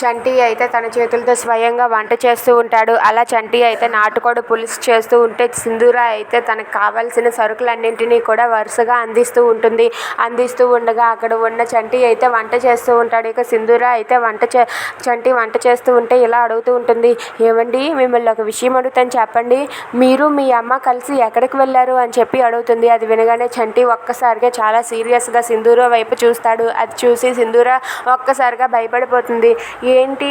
చంటి అయితే తన చేతులతో స్వయంగా వంట చేస్తూ ఉంటాడు. అలా చంటి అయితే నాటుకోడి పులుసు చేస్తూ ఉంటే సింధూర అయితే తనకు కావాల్సిన సరుకులన్నింటినీ కూడా వరుసగా అందిస్తూ ఉంటుంది. అందిస్తూ ఉండగా అక్కడ ఉన్న చంటి అయితే వంట చేస్తూ ఉంటాడు. ఇక సింధూర అయితే వంట చే చంటి వంట చేస్తూ ఉంటే ఇలా అడుగుతూ ఉంటుంది. ఏమండి మిమ్మల్ని ఒక విషయం అడుగుతాను చెప్పండి. మీరు మీ అమ్మ కలిసి ఎక్కడికి వెళ్ళారు? అని చెప్పి అడుగుతుంది. అది వినగానే చంటి ఒక్కసారిగా చాలా సీరియస్గా సింధూర వైపు చూస్తాడు. అది చూసి సింధూర ఒక్కసారిగా భయపడిపోతుంది. ఏంటి?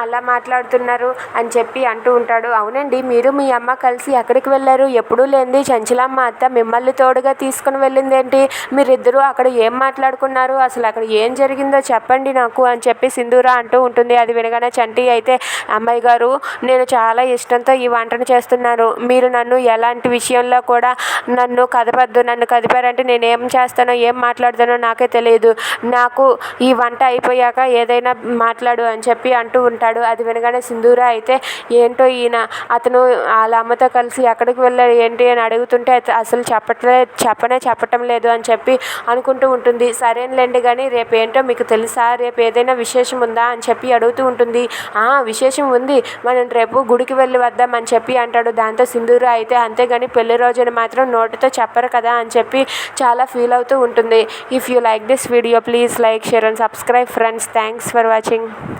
అలా మాట్లాడుతున్నారు అని చెప్పి అంటూ ఉంటాడు. అవునండి మీరు మీ అమ్మ కలిసి ఎక్కడికి వెళ్ళారు? ఎప్పుడూ లేనిది చంచలమ్మ అత్త మిమ్మల్ని తోడుగా తీసుకుని వెళ్ళింది ఏంటి మీరిద్దరూ అక్కడ ఏం మాట్లాడుకున్నారు? అసలు అక్కడ ఏం జరిగిందో చెప్పండి నాకు అని చెప్పి సింధూర అంటూ ఉంటుంది. అది వినగానే చంటి అయితే అమ్మాయి గారు నేను చాలా ఇష్టంతో ఈ వంటను చేస్తున్నాను మీరు నన్ను ఎలాంటి విషయంలో కూడా నన్ను కదపద్దు నన్ను కదిపారంటే నేను ఏం చేస్తానో ఏం మాట్లాడతానో నాకే తెలియదు. నాకు ఈ వంట అయిపోయాక ఏదైనా మాట్లాడు అని చెప్పి అంటూ ఉంటాడు. అది వినగానే సింధూర అయితే ఏంటో ఈయన? అతను వాళ్ళ అమ్మతో కలిసి ఎక్కడికి వెళ్ళాడు? ఏంటి? అని అడుగుతుంటే అసలు చెప్పట్లే చెప్పనే చెప్పటం లేదు అని చెప్పి అనుకుంటూ ఉంటుంది. సరేనులేండి కానీ రేపు ఏంటో మీకు తెలుసా? రేపు ఏదైనా విశేషం ఉందా? అని చెప్పి అడుగుతూ ఉంటుంది. "ఆ, విశేషం ఉంది. మనం రేపు గుడికి వెళ్ళి వద్దాం అని చెప్పి అంటాడు. దాంతో సింధూర అయితే అంతేగాని పెళ్ళి రోజున మాత్రం నోటితో చెప్పరు కదా అని చెప్పి చాలా ఫీల్ అవుతూ ఉంటుంది. If you like this video please like share and subscribe friends thanks for watching